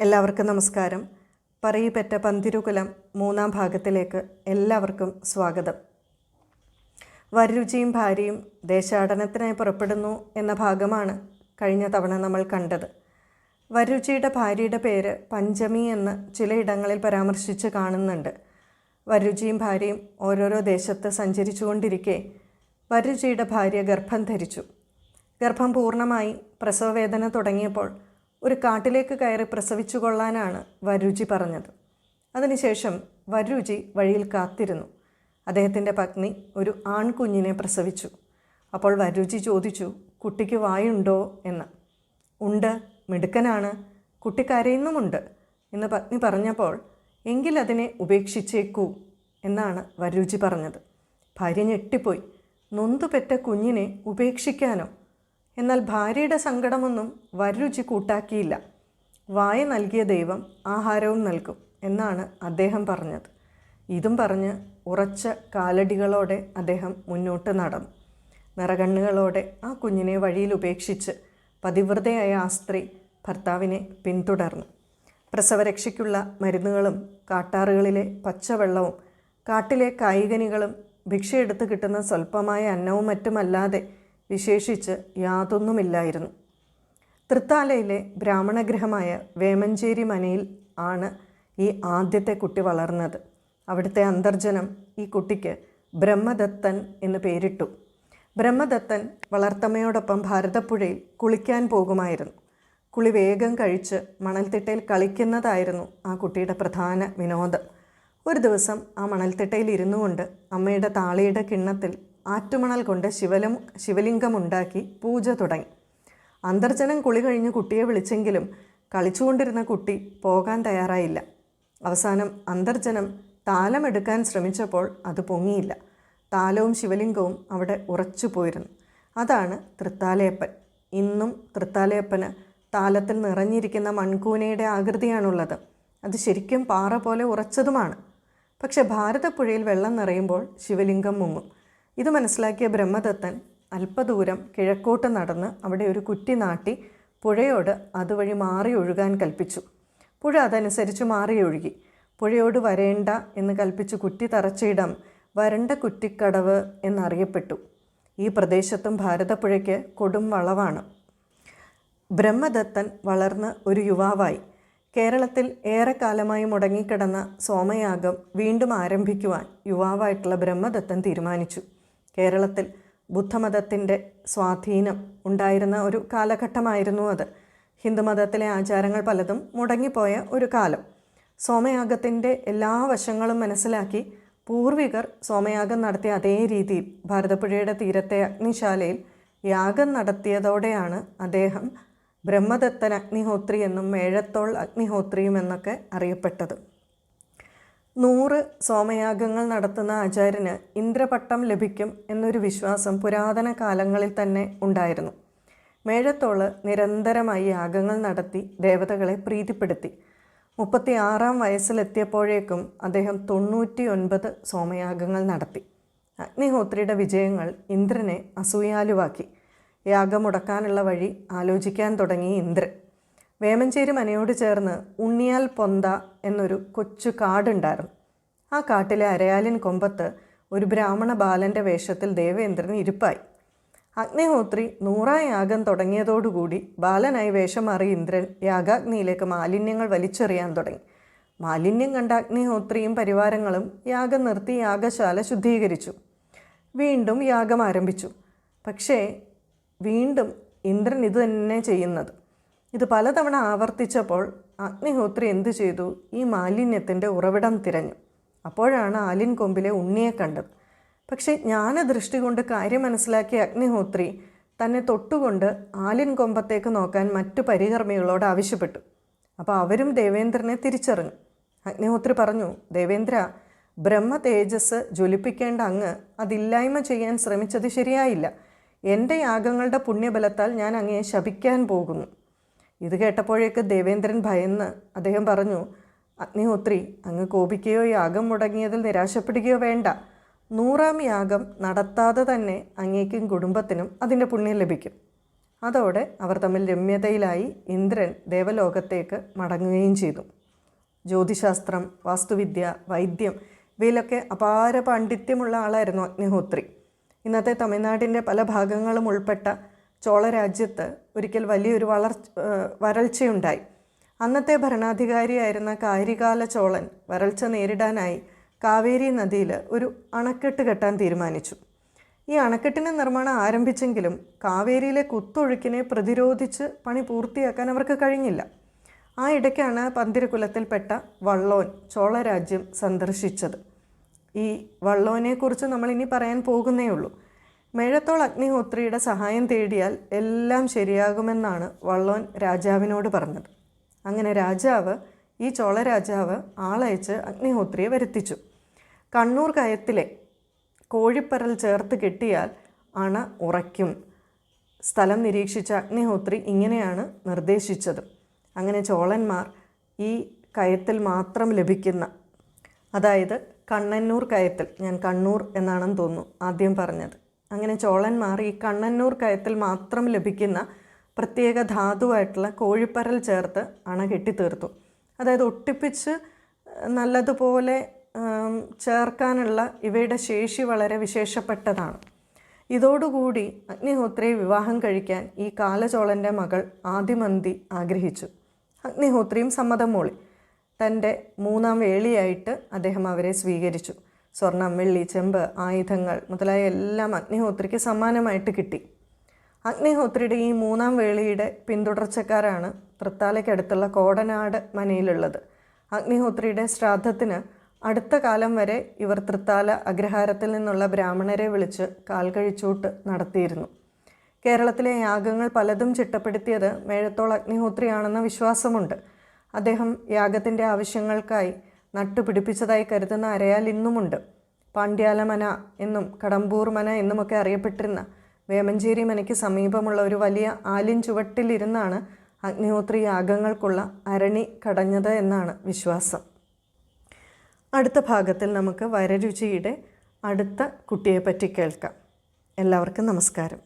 എല്ലാവർക്കും നമസ്കാരം. പറയിപ്പറ്റ പന്തിരുകുലം മൂന്നാം ഭാഗത്തിലേക്ക് എല്ലാവർക്കും സ്വാഗതം. വരരുചിയും ഭാര്യയും ദേശാടനത്തിനായി പുറപ്പെടുന്നു എന്ന ഭാഗമാണ് കഴിഞ്ഞ തവണ നമ്മൾ കണ്ടത്. വരരുചിയുടെ ഭാര്യയുടെ പേര് പഞ്ചമി എന്ന് ചിലയിടങ്ങളിൽ പരാമർശിച്ച് കാണുന്നുണ്ട്. വരരുചിയും ഭാര്യയും ഓരോരോ ദേശത്ത് സഞ്ചരിച്ചുകൊണ്ടിരിക്കെ വരരുചിയുടെ ഭാര്യ ഗർഭം ധരിച്ചു. ഗർഭം പൂർണമായി പ്രസവവേദന തുടങ്ങിയപ്പോൾ ഒരു കാട്ടിലേക്ക് കയറി പ്രസവിച്ചു കൊള്ളാനാണ് വരുചി പറഞ്ഞത്. അതിനുശേഷം വരുചി വഴിയിൽ കാത്തിരുന്നു. അദ്ദേഹത്തിന്റെ പത്നി ഒരു ആൺകുഞ്ഞിനെ പ്രസവിച്ചു. അപ്പോൾ വരുചി ചോദിച്ചു കുട്ടിക്ക് വായുണ്ടോ? എന്ന്. ഉണ്ട്. മിടുക്കനാണ്. കുട്ടി കരയുന്നുമുണ്ട് എന്ന് പത്നി പറഞ്ഞപ്പോൾ എങ്കിൽ അതിനെ ഉപേക്ഷിച്ചേക്കൂ എന്നാണ് വരുചി പറഞ്ഞത്. ഭാര്യ ഞെട്ടിപ്പോയി. നൊന്തുപെറ്റ കുഞ്ഞിനെ ഉപേക്ഷിക്കാനോ? എന്നാൽ ഭാര്യയുടെ സങ്കടമൊന്നും വരരുചി കൂട്ടാക്കിയില്ല. വായ നൽകിയ ദൈവം ആഹാരവും നൽകും എന്നാണ് അദ്ദേഹം പറഞ്ഞത്. ഇതും പറഞ്ഞ് ഉറച്ച കാലടികളോടെ അദ്ദേഹം മുന്നോട്ട് നടന്നു. നിറകണ്ണുകളോടെ ആ കുഞ്ഞിനെ വഴിയിൽ ഉപേക്ഷിച്ച് പതിവ്രതയായ ആ സ്ത്രീ ഭർത്താവിനെ പിന്തുടർന്നു. പ്രസവരക്ഷയ്ക്കുള്ള മരുന്നുകളും കാട്ടാറുകളിലെ പച്ചവെള്ളവും കാട്ടിലെ കായികനികളും ഭിക്ഷയെടുത്ത് കിട്ടുന്ന സ്വല്പമായ അന്നവും മറ്റുമല്ലാതെ വിശേഷിച്ച് യാതൊന്നുമില്ലായിരുന്നു. തൃത്താലയിലെ ബ്രാഹ്മണഗ്രഹമായ വേമഞ്ചേരി മനയിൽ ആണ് ഈ ആദ്യത്തെ കുട്ടി വളർന്നത്. അവിടുത്തെ അന്തർജനം ഈ കുട്ടിക്ക് ബ്രഹ്മദത്തൻ എന്ന് പേരിട്ടു. ബ്രഹ്മദത്തൻ വളർത്തമ്മയോടൊപ്പം ഭാരതപ്പുഴയിൽ കുളിക്കാൻ പോകുമായിരുന്നു. കുളി വേഗം കഴിച്ച് മണൽത്തിട്ടയിൽ കളിക്കുന്നതായിരുന്നു ആ കുട്ടിയുടെ പ്രധാന വിനോദം. ഒരു ദിവസം ആ മണൽത്തിട്ടയിൽ ഇരുന്നു കൊണ്ട് അമ്മയുടെ താളിയുടെ കിണ്ണത്തിൽ ആറ്റുമണൽ കൊണ്ട് ശിവലം ശിവലിംഗമുണ്ടാക്കി പൂജ തുടങ്ങി. അന്തർജനം കുളി കഴിഞ്ഞ് കുട്ടിയെ വിളിച്ചെങ്കിലും കളിച്ചുകൊണ്ടിരുന്ന കുട്ടി പോകാൻ തയ്യാറായില്ല. അവസാനം അന്തർജനം താലമെടുക്കാൻ ശ്രമിച്ചപ്പോൾ അത് പൊങ്ങിയില്ല. താലവും ശിവലിംഗവും അവിടെ ഉറച്ചു പോയിരുന്നു. അതാണ് തൃത്താലയപ്പൻ ഇന്നും തൃത്താലയപ്പന് താലത്തിൽ നിറഞ്ഞിരിക്കുന്ന മൺകൂനയുടെ ആകൃതിയാണുള്ളത്. അത് ശരിക്കും പാറ പോലെ ഉറച്ചതുമാണ്. പക്ഷെ ഭാരതപ്പുഴയിൽ വെള്ളം നിറയുമ്പോൾ ശിവലിംഗം മുങ്ങും. ഇത് മനസ്സിലാക്കിയ ബ്രഹ്മദത്തൻ അല്പദൂരം കിഴക്കോട്ട് നടന്ന് അവിടെ ഒരു കുറ്റി നാട്ടി പുഴയോട് അതുവഴി മാറി ഒഴുകാൻ കൽപ്പിച്ചു. പുഴ അതനുസരിച്ച് മാറി ഒഴുകി. പുഴയോട് വരേണ്ട എന്ന് കൽപ്പിച്ച് കുറ്റി തറച്ചിടം വരണ്ട കുറ്റിക്കടവ് എന്നറിയപ്പെട്ടു. ഈ പ്രദേശത്തും ഭാരതപ്പുഴയ്ക്ക് കൊടും വളവാണ്. ബ്രഹ്മദത്തൻ വളർന്ന് ഒരു യുവാവായി. കേരളത്തിൽ ഏറെക്കാലമായി മുടങ്ങിക്കിടന്ന സോമയാഗം വീണ്ടും ആരംഭിക്കുവാൻ യുവാവായിട്ടുള്ള ബ്രഹ്മദത്തൻ തീരുമാനിച്ചു. കേരളത്തിൽ ബുദ്ധമതത്തിന്റെ സ്വാധീനം ഉണ്ടായിരുന്ന ഒരു കാലഘട്ടമായിരുന്നു അത്. ഹിന്ദുമതത്തിലെ ആചാരങ്ങൾ പലതും മുടങ്ങിപ്പോയ ഒരു കാലം. സോമയാഗത്തിന്റെ എല്ലാ വശങ്ങളും മനസ്സിലാക്കി പൂർവികർ സോമയാഗം നടത്തിയ അതേ രീതിയിൽ ഭാരതപ്പുഴയുടെ തീരത്തെ അഗ്നിശാലയിൽ യാഗം നടത്തിയതോടെയാണ് അദ്ദേഹം ബ്രഹ്മദത്തൻ അഗ്നിഹോത്രി എന്നും മേഴത്തോൾ അഗ്നിഹോത്രിയും എന്നൊക്കെ അറിയപ്പെട്ടത്. നൂറ് സോമയാഗങ്ങൾ നടത്തുന്ന ആചാര്യന് ഇന്ദ്രപട്ടം ലഭിക്കും എന്നൊരു വിശ്വാസം പുരാതന കാലങ്ങളിൽ തന്നെ ഉണ്ടായിരുന്നു. മേഴത്തോൾ നിരന്തരമായി യാഗങ്ങൾ നടത്തി ദേവതകളെ പ്രീതിപ്പെടുത്തി. മുപ്പത്തി ആറാം വയസ്സിലെത്തിയപ്പോഴേക്കും അദ്ദേഹം തൊണ്ണൂറ്റി ഒൻപത് സോമയാഗങ്ങൾ നടത്തി. അഗ്നിഹോത്രിയുടെ വിജയങ്ങൾ ഇന്ദ്രനെ അസൂയാലുവാക്കി. യാഗം മുടക്കാനുള്ള വഴി ആലോചിക്കാൻ തുടങ്ങി ഇന്ദ്രൻ. വേമഞ്ചേരി മനയോട് ചേർന്ന് ഉണ്ണിയാൽ പൊന്ത എന്നൊരു കൊച്ചു കാടുണ്ടായിരുന്നു. ആ കാട്ടിലെ അരയാലിൻ കൊമ്പത്ത് ഒരു ബ്രാഹ്മണ ബാലന്റെ വേഷത്തിൽ ദേവേന്ദ്രൻ ഇരിപ്പായി. അഗ്നിഹോത്രി നൂറായാഗം തുടങ്ങിയതോടുകൂടി ബാലനായി വേഷം മാറി ഇന്ദ്രൻ യാഗാഗ്നിയിലേക്ക് മാലിന്യങ്ങൾ വലിച്ചെറിയാൻ തുടങ്ങി. മാലിന്യം കണ്ട അഗ്നിഹോത്രിയും പരിവാരങ്ങളും യാഗം നിർത്തി യാഗശാല ശുദ്ധീകരിച്ചു. വീണ്ടും യാഗം ആരംഭിച്ചു. പക്ഷേ വീണ്ടും ഇന്ദ്രൻ ഇത് തന്നെ ചെയ്യുന്നത്. ഇത് പലതവണ ആവർത്തിച്ചപ്പോൾ അഗ്നിഹോത്രി എന്തു ചെയ്തു? ഈ മാലിന്യത്തിന്റെ ഉറവിടം തിരഞ്ഞു. അപ്പോഴാണ് ആലിൻ കൊമ്പിലെ ഉണ്ണിയെ കണ്ടത്. പക്ഷേ ജ്ഞാനദൃഷ്ടി കൊണ്ട് കാര്യം മനസ്സിലാക്കിയ അഗ്നിഹോത്രി തന്നെ തൊട്ടുകൊണ്ട് ആലിൻ കൊമ്പത്തേക്ക് നോക്കാൻ മറ്റു പരികർമ്മികളോട് ആവശ്യപ്പെട്ടു. അപ്പോൾ അവരും ദേവേന്ദ്രനെ തിരിച്ചറിഞ്ഞു. അഗ്നിഹോത്രി പറഞ്ഞു ദേവേന്ദ്ര ബ്രഹ്മ തേജസ് ജ്വലിപ്പിക്കേണ്ട അങ്ങ് അതില്ലായ്മ ചെയ്യാൻ ശ്രമിച്ചത് ശരിയായില്ല. എന്റെ യാഗങ്ങളുടെ പുണ്യബലത്താൽ ഞാൻ അങ്ങയെ ശപിക്കാൻ പോകുന്നു. ഇത് കേട്ടപ്പോഴേക്ക് ദേവേന്ദ്രൻ ഭയന്ന് അദ്ദേഹം പറഞ്ഞു അഗ്നിഹോത്രി അങ്ങ് കോപിക്കുകയോ യാഗം മുടങ്ങിയതിൽ നിരാശപ്പെടുകയോ വേണ്ട. നൂറാം യാഗം നടത്താതെ തന്നെ അങ്ങേക്കും കുടുംബത്തിനും അതിന്റെ പുണ്യം ലഭിക്കും. അതോടെ അവർ തമ്മിൽ രമ്യതയിലായി ഇന്ദ്രൻ ദേവലോകത്തേക്ക് മടങ്ങുകയും ചെയ്തു. ജ്യോതിശാസ്ത്രം വാസ്തുവിദ്യ വൈദ്യം ഇവയിലൊക്കെ അപാര പാണ്ഡിത്യമുള്ള ആളായിരുന്നു അഗ്നിഹോത്രി. ഇന്നത്തെ തമിഴ്നാടിന്റെ പല ഭാഗങ്ങളും ഉൾപ്പെട്ട ചോള രാജ്യത്ത് ഒരിക്കൽ വലിയൊരു വളർ വരൾച്ചയുണ്ടായി. അന്നത്തെ ഭരണാധികാരിയായിരുന്ന കാരികാല ചോളൻ വരൾച്ച നേരിടാനായി കാവേരി നദിയിൽ ഒരു അണക്കെട്ട് കെട്ടാൻ തീരുമാനിച്ചു. ഈ അണക്കെട്ടിന്റെ നിർമ്മാണം ആരംഭിച്ചെങ്കിലും കാവേരിയിലെ കുത്തൊഴുക്കിനെ പ്രതിരോധിച്ച് പണി പൂർത്തിയാക്കാൻ അവർക്ക് കഴിഞ്ഞില്ല. ആ ഇടയ്ക്കാണ് പന്തിരക്കുലത്തിൽപ്പെട്ട വള്ളോൻ ചോളരാജ്യം സന്ദർശിച്ചത്. ഈ വള്ളോനെക്കുറിച്ച് നമ്മൾ ഇനി പറയാൻ പോകുന്നേ ഉള്ളൂ. മേഴത്തോൾ അഗ്നിഹോത്രിയുടെ സഹായം തേടിയാൽ എല്ലാം ശരിയാകുമെന്നാണ് വള്ളോൻ രാജാവിനോട് പറഞ്ഞത്. അങ്ങനെ രാജാവ് ഈ ചോള രാജാവ് ആളയച്ച് അഗ്നിഹോത്രിയെ വരുത്തിച്ചു. കണ്ണൂർ കയത്തിലെ കോഴിപ്പരൽ ചേർത്ത് കെട്ടിയാൽ അണ ഉറയ്ക്കും. സ്ഥലം നിരീക്ഷിച്ച അഗ്നിഹോത്രി ഇങ്ങനെയാണ് നിർദ്ദേശിച്ചത്. അങ്ങനെ ചോളന്മാർ ഈ കയത്തിൽ മാത്രം ലഭിക്കുന്ന അതായത് കണ്ണന്നൂർ കയത്തിൽ ഞാൻ കണ്ണൂർ എന്നാണെന്ന് തോന്നുന്നു ആദ്യം പറഞ്ഞത്. അങ്ങനെ ചോളന്മാർ ഈ കണ്ണന്നൂർ കയത്തിൽ മാത്രം ലഭിക്കുന്ന പ്രത്യേക ധാതുവായിട്ടുള്ള കോഴിപ്പരൽ ചേർത്ത് അണ കെട്ടിത്തീർത്തു. അതായത് ഒട്ടിപ്പിച്ച് നല്ലതുപോലെ ചേർക്കാനുള്ള ഇവയുടെ ശേഷി വളരെ വിശേഷപ്പെട്ടതാണ്. ഇതോടുകൂടി അഗ്നിഹോത്രിയെ വിവാഹം കഴിക്കാൻ ഈ കാലചോളന്റെ മകൾ ആദിമന്തി ആഗ്രഹിച്ചു. അഗ്നിഹോത്രിയും സമ്മതം മൂളി. തന്റെ മൂന്നാം വേളിയായിട്ട് അദ്ദേഹം അവരെ സ്വീകരിച്ചു. സ്വർണം വെള്ളി ചെമ്പ് ആയുധങ്ങൾ മുതലായ എല്ലാം അഗ്നിഹോത്രിക്ക് സമ്മാനമായിട്ട് കിട്ടി. അഗ്നിഹോത്രിയുടെ ഈ മൂന്നാം വേളിയുടെ പിന്തുടർച്ചക്കാരാണ് തൃത്താലയ്ക്കടുത്തുള്ള കോടനാട് മനയിലുള്ളത്. അഗ്നിഹോത്രിയുടെ ശ്രാദ്ധത്തിന് അടുത്ത കാലം വരെ ഇവർ തൃത്താല അഗ്രഹാരത്തിൽ നിന്നുള്ള ബ്രാഹ്മണരെ വിളിച്ച് കാൽകഴിച്ചൂട്ട് നടത്തിയിരുന്നു. കേരളത്തിലെ യാഗങ്ങൾ പലതും ചിട്ടപ്പെടുത്തിയത് മേഴത്തോൾ അഗ്നിഹോത്രിയാണെന്ന വിശ്വാസമുണ്ട്. അദ്ദേഹം യാഗത്തിന്റെ ആവശ്യങ്ങൾക്കായി നട്ടുപിടിപ്പിച്ചതായി കരുതുന്ന അരയാൽ ഇന്നുമുണ്ട്. പാണ്ഡ്യാലമന എന്നും കടമ്പൂർ മന എന്നുമൊക്കെ അറിയപ്പെട്ടിരുന്ന വേമഞ്ചേരി മനയ്ക്ക് സമീപമുള്ള ഒരു വലിയ ആലിൻ ചുവട്ടിലിരുന്നാണ് അഗ്നിഹോത്രി യാഗങ്ങൾക്കുള്ള അരണി കടഞ്ഞത് എന്നാണ് വിശ്വാസം. അടുത്ത ഭാഗത്തിൽ നമുക്ക് വരരുചിയുടെ അടുത്ത കുട്ടിയെപ്പറ്റി കേൾക്കാം. എല്ലാവർക്കും നമസ്കാരം.